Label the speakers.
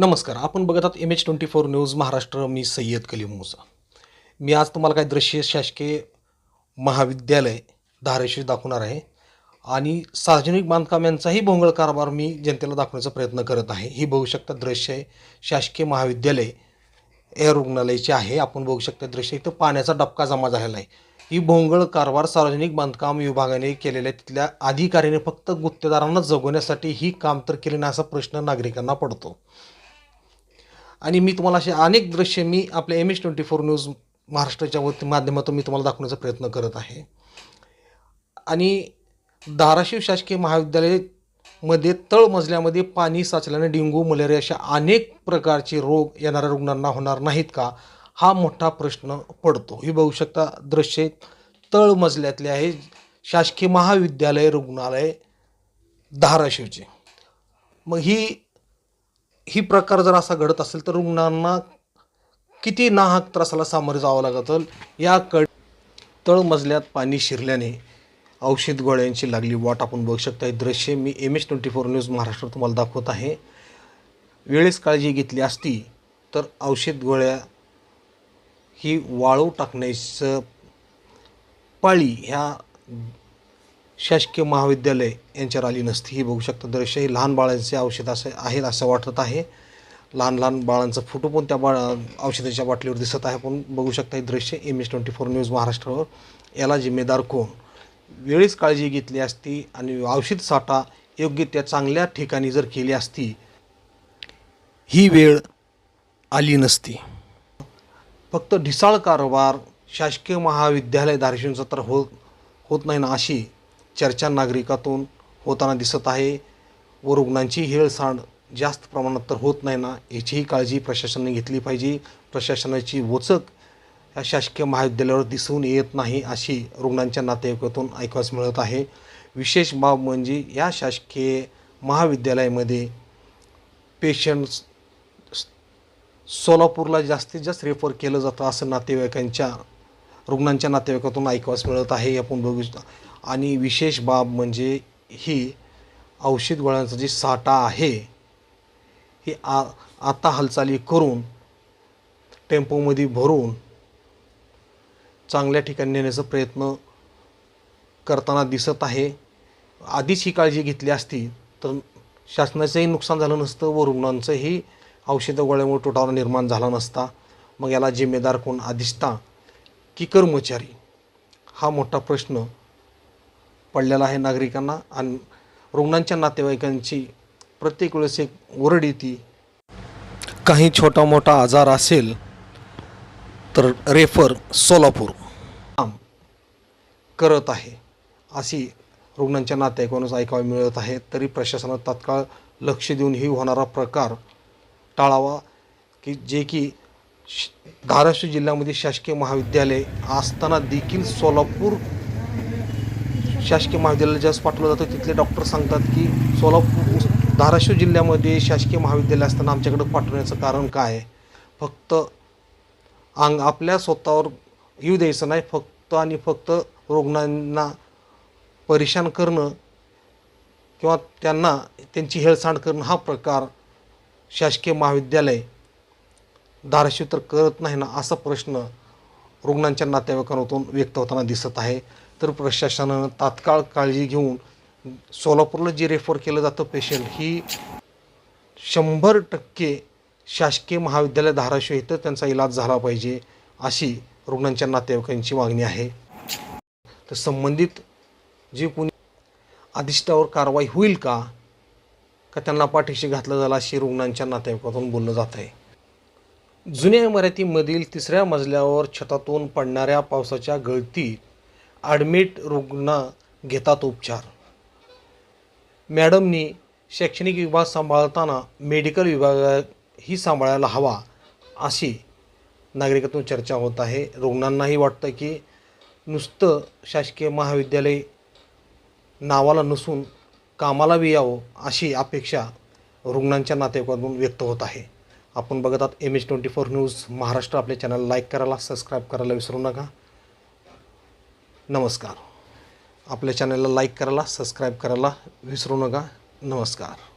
Speaker 1: नमस्कार आपण बघत आहात M H twenty four news Maharashtra मी सय्यद कलीम मुसा. मी आज तुम्हाला काही दृश्य शासकीय महाविद्यालय धाराशिव दाखवणार आहे आणि सार्वजनिक बांधकाम यांचाही भोंगळ कारभार मी जनतेला दाखवण्याचा प्रयत्न करत आहे. ही बघू शकता दृश्य आहे शासकीय महाविद्यालय या रुग्णालयाचे आहे. आपण बघू शकता दृश्य इथं पाण्याचा डबका जमा झालेला आहे. ही भोंगळ कारभार सार्वजनिक बांधकाम विभागाने केलेल्या तिथल्या अधिकाऱ्याने फक्त गुत्तेदारांना जगवण्यासाठी ही काम तर केले नाही असा प्रश्न नागरिकांना पडतो. आणि मी तुम्हाला असे अनेक दृश्य मी आपल्या M H twenty four news महाराष्ट्राच्या वती माध्यमातून मी तुम्हाला दाखवण्याचा प्रयत्न करत आहे. आणि धाराशिव शासकीय महाविद्यालयामध्ये तळमजल्यामध्ये पाणी साचल्याने डेंग्यू मलेरिया अशा अनेक प्रकारचे रोग येणाऱ्या रुग्णांना होणार नाहीत का? हा मोठा प्रश्न पडतो. ही बघू शकता दृश्ये तळमजल्यातले आहे शासकीय महाविद्यालय रुग्णालय धाराशिवचे. मग ही ही प्रकार जर असा घडत असेल तर रुग्णांना किती नाहक त्रासाला सामोरे जावं लागतं या तळमजल्यात पाणी शिरल्याने औषध गोळ्यांची लागली वाट आपण बघू शकता हे दृश्य मी M H twenty four news Maharashtra तुम्हाला दाखवत आहे. वेळेस काळजी घेतली असती तर औषध गोळ्या ही वाळू टाकण्याचं पाळी ह्या शासकीय महाविद्यालय यांच्यावर आली नसती. ही बघू शकता दृश्य हे लहान बाळांचे औषध असं आहेत असं वाटत आहे. लहान लहान बाळांचा फोटो पण त्या बा औषधाच्या बाटलीवर दिसत आहे. आपण बघू शकता हे दृश्य M S twenty four news महाराष्ट्रावर. याला जिम्मेदार कोण? वेळीच काळजी घेतली असती आणि औषध साठा योग्य त्या चांगल्या ठिकाणी जर केली असती ही वेळ आली नसती. फक्त ढिसाळ कारभार शासकीय महाविद्यालय धाराशिवचं तर होत होत नाही ना अशी चर्चा नागरिकातून होताना दिसत आहे व रुग्णांची हेळसांड जास्त प्रमाणात तर होत नाही ना याचीही काळजी प्रशासनाने घेतली पाहिजे. प्रशासनाची वचक या शासकीय महाविद्यालयावर दिसून येत नाही अशी रुग्णांच्या नातेवाईकातून ऐकवास मिळत आहे. विशेष बाब म्हणजे या शासकीय महाविद्यालयामध्ये पेशंट्स सोलापूरला जास्तीत जास्त रेफर केलं जातं असं नातेवाईकांच्या रुग्णांच्या नातेवाईकातून ऐकवास मिळत आहे. आपण बघू शकतो आणि विशेष बाब म्हणजे ही औषध गोळ्यांचा जी साठा आहे ही आ आता हालचाली करून टेम्पोमध्ये भरून चांगल्या ठिकाणी नेण्याचा प्रयत्न करताना दिसत आहे. आधीच ही काळजी घेतली असती तर शासनाचंही नुकसान झालं नसतं व रुग्णांचंही औषधं गोळ्यामुळे तुटावा निर्माण झाला नसता. मग याला जिम्मेदार कोण? अधिष्ठा की कर्मचारी? हा मोठा प्रश्न पडलेला आहे नागरिकांना आणि रुग्णांच्या नातेवाईकांची प्रत्येक वेळेस एक ओरड येते. काही छोटा मोठा आजार असेल तर रेफर सोलापूर. काम करत आहे. अशी रुग्णांच्या नातेवाईकांनाच ऐकावं मिळत आहे. तरी प्रशासनात तात्काळ लक्ष देऊन ही होणारा प्रकार टाळावा की जे की श- धाराशिव जिल्ह्यामध्ये शासकीय महाविद्यालय असताना देखील सोलापूर शासकीय महाविद्यालयाला ज्यास पाठवलं जातं तिथले डॉक्टर सांगतात की सोलापूर धाराशिव जिल्ह्यामध्ये शासकीय महाविद्यालय असताना आमच्याकडं पाठवण्याचं कारण काय आहे? फक्त अंग आपल्या स्वतःवर येऊ द्यायचं नाही फक्त आणि फक्त रुग्णांना परेशान करणं किंवा त्यांना त्यांची हेळसांड करणं हा प्रकार शासकीय महाविद्यालय धाराशिव तर करत नाही ना असा प्रश्न रुग्णांच्या नातेवाईकांतून व्यक्त होताना दिसत आहे. तर प्रशासनानं तात्काळ काळजी घेऊन सोलापूरला जे रेफर केलं जातं पेशंट ही शंभर टक्के शासकीय महाविद्यालय धाराशिव इथं त्यांचा इलाज झाला पाहिजे अशी रुग्णांच्या नातेवाईकांची मागणी आहे. तर संबंधित जे कोणी अधिष्ठावर कारवाई होईल का का त्यांना पाठीशी घातलं झालं अशी रुग्णांच्या नातेवाईकातून बोललं जात आहे. जुन्या इमारतीमधील तिसऱ्या मजल्यावर छतातून पडणाऱ्या पावसाच्या गळतीत ॲडमिट रुग्ण घेतात उपचार. मॅडमनी शैक्षणिक विभाग सांभाळताना मेडिकल विभागही सांभाळायला हवा अशी नागरिकातून चर्चा होत आहे. रुग्णांनाही वाटतं की नुसतं शासकीय महाविद्यालय नावाला नसून कामाला बी यावं अशी अपेक्षा रुग्णांच्या नातेवाईकातून व्यक्त होत आहे. आपण बघत आहात M H twenty four news Maharashtra आपल्या चॅनल लाईक करायला सबस्क्राईब करायला विसरू नका. नमस्कार. आपल्या चॅनलला लाईक करायला सबस्क्राईब करायला विसरू नका. नमस्कार.